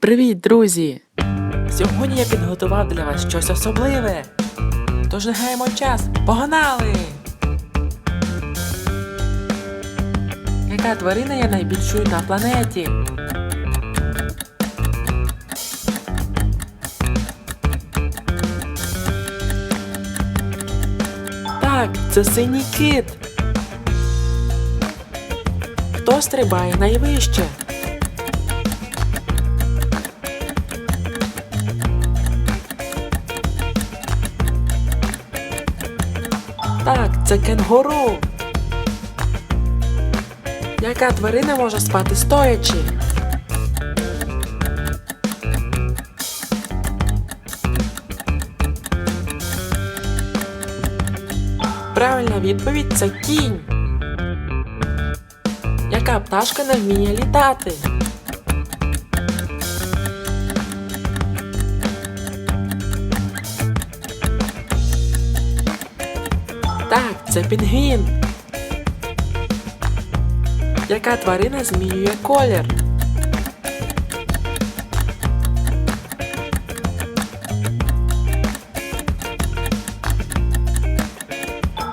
Привіт, друзі! Сьогодні я підготував для вас щось особливе. Тож не гаємо час, погнали! Яка тварина є найбільшою на планеті? Так, це синій кит. Хто стрибає найвище? Так, це кенгуру. Яка тварина може спати стоячи? Правильна відповідь це кінь. Яка пташка не вміє літати? Це пінгвін. Яка тварина змінює колір?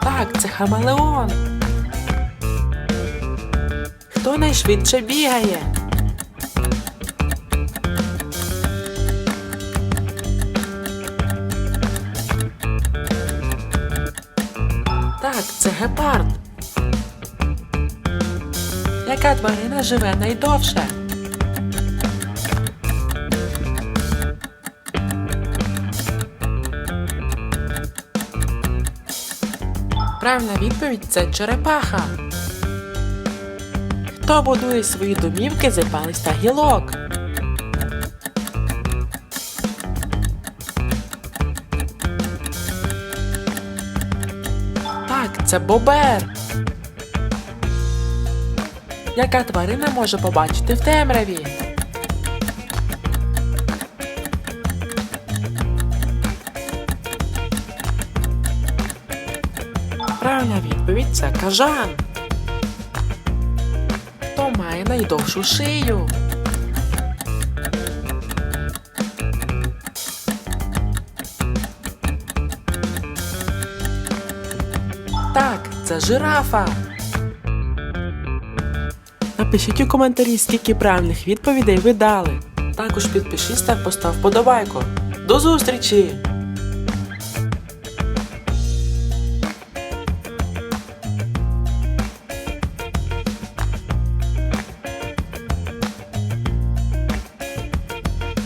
Так, це хамелеон. Хто найшвидше бігає? Так, це гепард. Яка тварина живе найдовше? Правильна відповідь це черепаха. Хто будує свої домівки з палець та гілок? Так, це бобер. Яка тварина може побачити в темряві? Правильна відповідь це кажан. Хто має найдовшу шию? Так, це жирафа. Напишіть у коментарі, скільки правильних відповідей ви дали. Також підпишись та постав подобайку. До зустрічі!